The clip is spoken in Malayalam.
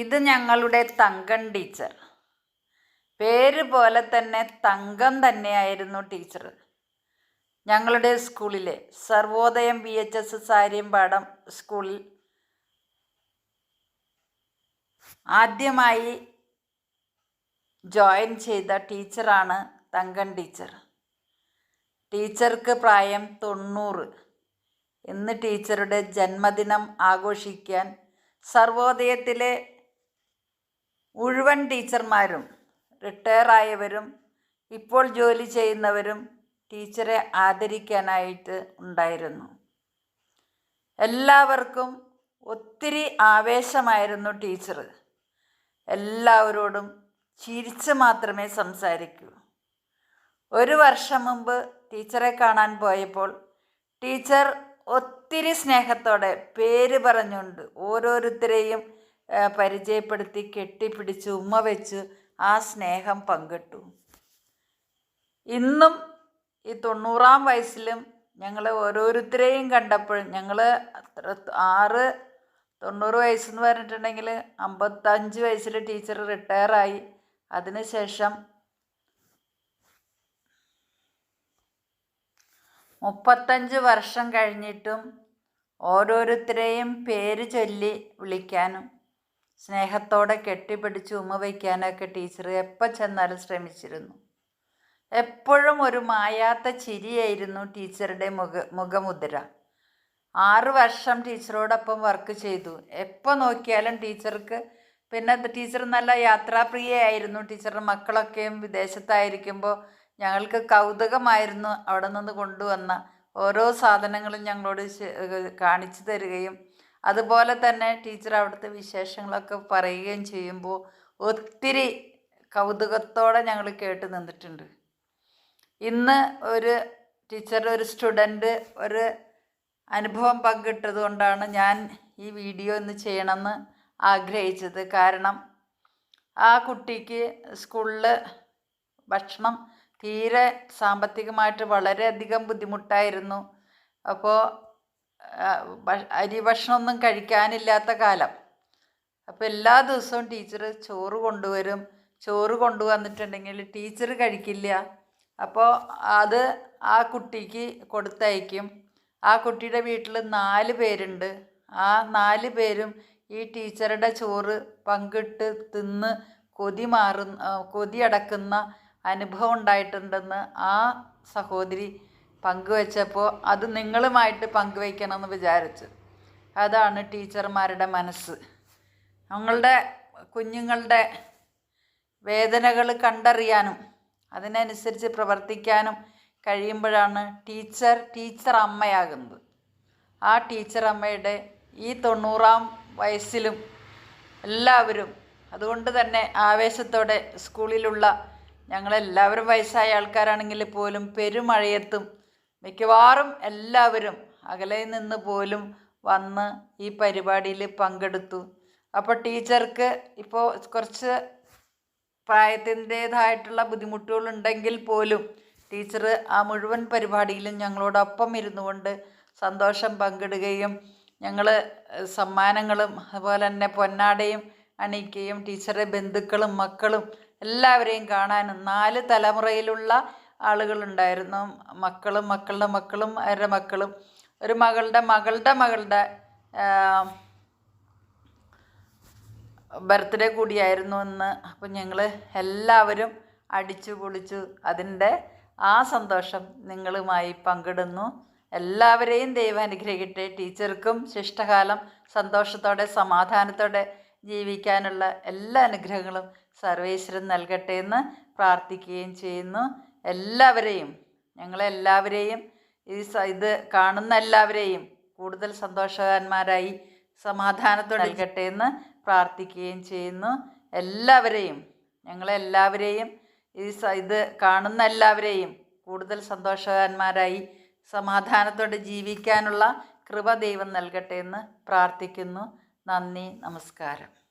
ഇത് ഞങ്ങളുടെ തങ്കം ടീച്ചർ. പേര് പോലെ തന്നെ തങ്കം തന്നെയായിരുന്നു ടീച്ചർ. ഞങ്ങളുടെ സ്കൂളിലെ Sarvodayam V H S Sariyampadam സ്കൂളിൽ ആദ്യമായി ജോയിൻ ചെയ്ത ടീച്ചറാണ് തങ്കൻ ടീച്ചർ. ടീച്ചർക്ക് പ്രായം തൊണ്ണൂറ്. ഇന്ന് ടീച്ചറുടെ ജന്മദിനം ആഘോഷിക്കാൻ സർവോദയത്തിലെ മുഴുവൻ ടീച്ചർമാരും റിട്ടയർ ആയവരും ഇപ്പോൾ ജോലി ചെയ്യുന്നവരും ടീച്ചറെ ആദരിക്കാനായിട്ട് ഉണ്ടായിരുന്നു. എല്ലാവർക്കും ഒത്തിരി ആവേശമായിരുന്നു ടീച്ചർ എല്ലാവരോടും ചിരിച്ച് മാത്രമേ സംസാരിക്കൂ. ഒരു വർഷം മുമ്പ് ടീച്ചറെ കാണാൻ പോയപ്പോൾ ടീച്ചർ ഒത്തിരി സ്നേഹത്തോടെ പേര് പറഞ്ഞുകൊണ്ട് ഓരോരുത്തരെയും പരിചയപ്പെടുത്തി കെട്ടിപ്പിടിച്ച് ഉമ്മ വെച്ച് ആ സ്നേഹം പങ്കിട്ടു. ഇന്നും ഈ തൊണ്ണൂറാം വയസ്സിലും ഞങ്ങൾ ഓരോരുത്തരെയും കണ്ടപ്പോൾ ഞങ്ങൾ ആറ് തൊണ്ണൂറ് വയസ്സെന്ന് പറഞ്ഞിട്ടുണ്ടെങ്കിൽ അമ്പത്തഞ്ച് വയസ്സിൽ ടീച്ചർ റിട്ടയറായി. അതിനുശേഷം മുപ്പത്തഞ്ച് വർഷം കഴിഞ്ഞിട്ടും ഓരോരുത്തരെയും പേര് ചൊല്ലി വിളിക്കാനും സ്നേഹത്തോടെ കെട്ടിപ്പിടിച്ച് ഉമ്മ വയ്ക്കാനൊക്കെ ടീച്ചർ എപ്പോൾ ചെന്നാലും ശ്രമിച്ചിരുന്നു. എപ്പോഴും ഒരു മായാത്ത ചിരിയായിരുന്നു ടീച്ചറുടെ മുഖ മുഖമുദ്ര. ആറു വർഷം ടീച്ചറോടൊപ്പം വർക്ക് ചെയ്തു. എപ്പോൾ നോക്കിയാലും ടീച്ചർക്ക് പിന്നെ ടീച്ചർ നല്ല യാത്രാപ്രിയയായിരുന്നു. ടീച്ചറുടെ മക്കളൊക്കെയും വിദേശത്തായിരിക്കുമ്പോൾ ഞങ്ങൾക്ക് കൗതുകമായിരുന്നു അവിടെ നിന്ന് കൊണ്ടുവന്ന ഓരോ സാധനങ്ങളും ഞങ്ങളോട് കാണിച്ചു തരികയും അതുപോലെ തന്നെ ടീച്ചർ അവിടുത്തെ വിശേഷങ്ങളൊക്കെ പറയുകയും ചെയ്യുമ്പോൾ ഒത്തിരി കൗതുകത്തോടെ ഞങ്ങൾ കേട്ട് നിന്നിട്ടുണ്ട്. ഇന്ന് ഒരു ടീച്ചർ ഒരു സ്റ്റുഡന്റ് ഒരു അനുഭവം പങ്കിട്ടത് കൊണ്ടാണ് ഞാൻ ഈ വീഡിയോ ഒന്ന് ചെയ്യണമെന്ന് ആഗ്രഹിച്ചത്. കാരണം ആ കുട്ടിക്ക് സ്കൂളിൽ ഭക്ഷണം തീരെ സാമ്പത്തികമായിട്ട് വളരെയധികം ബുദ്ധിമുട്ടായിരുന്നു. അപ്പോൾ അരി ഭക്ഷണമൊന്നും കഴിക്കാനില്ലാത്ത കാലം. അപ്പോൾ എല്ലാ ദിവസവും ടീച്ചർ ചോറ് കൊണ്ടുവരും. ചോറ് കൊണ്ടുവന്നിട്ടുണ്ടെങ്കിൽ ടീച്ചർ കഴിക്കില്ല. അപ്പോൾ അത് ആ കുട്ടിക്ക് കൊടുത്തയക്കും. ആ കുട്ടിയുടെ വീട്ടിൽ നാല് പേരുണ്ട്. ആ നാല് പേരും ഈ ടീച്ചറുടെ ചോറ് പങ്കിട്ട് തിന്ന് കൊതി മാറുന്ന കൊതി അടക്കുന്ന അനുഭവം ഉണ്ടായിട്ടുണ്ടെന്ന് ആ സഹോദരി പങ്കുവച്ചപ്പോൾ അത് നിങ്ങളുമായിട്ട് പങ്കുവയ്ക്കണമെന്ന് വിചാരിച്ചു. അതാണ് ടീച്ചർമാരുടെ മനസ്സ്. ഞങ്ങളുടെ കുഞ്ഞുങ്ങളുടെ വേദനകൾ കണ്ടറിയാനും അതിനനുസരിച്ച് പ്രവർത്തിക്കാനും കഴിയുമ്പോഴാണ് ടീച്ചർ ടീച്ചർ അമ്മയാകുന്നത്. ആ ടീച്ചർ അമ്മയുടെ ഈ തൊണ്ണൂറാം വയസ്സിലും എല്ലാവരും അതുകൊണ്ട് തന്നെ ആവേശത്തോടെ സ്കൂളിലുള്ള ഞങ്ങളെല്ലാവരും വയസ്സായ ആൾക്കാരാണെങ്കിൽ പോലും പെരുമഴയത്തും മിക്കവാറും എല്ലാവരും അകലെ നിന്ന് പോലും വന്ന് ഈ പരിപാടിയിൽ പങ്കെടുത്തു. അപ്പോൾ ടീച്ചർക്ക് ഇപ്പോൾ കുറച്ച് പ്രായത്തിന്റേതായിട്ടുള്ള ബുദ്ധിമുട്ടുകളുണ്ടെങ്കിൽ പോലും ടീച്ചർ ആ മുഴുവൻ പരിപാടിയിലും ഞങ്ങളോടൊപ്പം ഇരുന്നു കൊണ്ട് സന്തോഷം പങ്കിടുകയും ഞങ്ങൾ സമ്മാനങ്ങളും അതുപോലെ തന്നെ പൊന്നാടയും അണിയിക്കുകയും ടീച്ചറുടെ ബന്ധുക്കളും മക്കളും എല്ലാവരെയും കാണാനും നാല് തലമുറയിലുള്ള ആളുകളുണ്ടായിരുന്നു. മക്കളും മക്കളുടെ മക്കളും അവരുടെ മക്കളും. ഒരു മകളുടെ മകളുടെ മകളുടെ ബർത്ത്ഡേ കൂടിയായിരുന്നു എന്ന് അപ്പം ഞങ്ങൾ എല്ലാവരും അടിച്ചു പൊളിച്ചു. അതിന്റെ ആ സന്തോഷം നിങ്ങളുമായി പങ്കിടുന്നു. എല്ലാവരെയും ദൈവം അനുഗ്രഹിക്കട്ടെ. ടീച്ചർക്കും ശിഷ്ടകാലം സന്തോഷത്തോടെ സമാധാനത്തോടെ ജീവിക്കാനുള്ള എല്ലാ അനുഗ്രഹങ്ങളും സർവേശ്വരൻ നൽകട്ടെ എന്ന് പ്രാർത്ഥിക്കുകയും ചെയ്യുന്നു. എല്ലാവരെയും ഞങ്ങളെല്ലാവരെയും ഈ ഇത് കാണുന്ന എല്ലാവരെയും കൂടുതൽ സന്തോഷവാന്മാരായി സമാധാനത്തോടെ നൽകട്ടെ. എന്ന് പ്രാർത്ഥിക്കുകയും ചെയ്യുന്നു. എല്ലാവരെയും ഞങ്ങളെല്ലാവരെയും ഈ ഇത് കാണുന്ന എല്ലാവരെയും കൂടുതൽ സന്തോഷവാന്മാരായി സമാധാനത്തോടെ ജീവിക്കാനുള്ള കൃപ ദൈവം നൽകട്ടെ എന്ന് പ്രാർത്ഥിക്കുന്നു. നന്ദി നമസ്കാരം.